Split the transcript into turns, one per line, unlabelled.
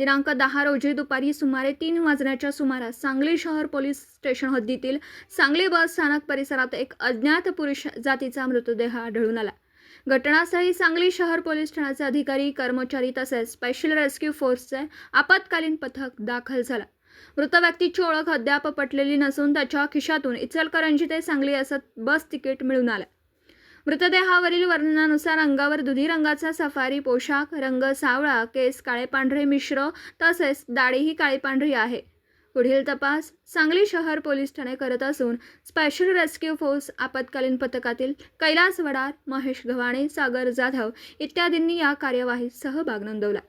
दिनांक दहा रोजी दुपारी सुमारे तीन वाजण्याच्या सुमारास सांगली शहर पोलीस स्टेशन हद्दीतील सांगली बस स्थानक परिसरात एक अज्ञात पुरुष जातीचा मृतदेह आढळून आला. घटनास्थळी सांगली शहर पोलीस ठाण्याचे अधिकारी कर्मचारी तसेच स्पेशल रेस्क्यू फोर्सचे आपत्कालीन पथक दाखल झालं. मृत व्यक्तीची ओळख अद्याप पटलेली नसून त्याच्या खिशातून इचलकरंजी ते सांगली असं बस तिकीट मिळून आलं. मृतदेहावरील वर्णनानुसार अंगावर दुधी रंगाचा सफारी पोशाख रंग सावळा केस काळे पांढरे मिश्र तसेच दाढीही काळी पांढरी आहे. पुढील तपास सांगली शहर पोलीस ठाणे करत असून स्पेशल रेस्क्यू फोर्स आपत्कालीन पथकातील कैलास वडार महेश गव्हाणे सागर जाधव इत्यादींनी या कार्यवाहीत सहभाग नोंदवला.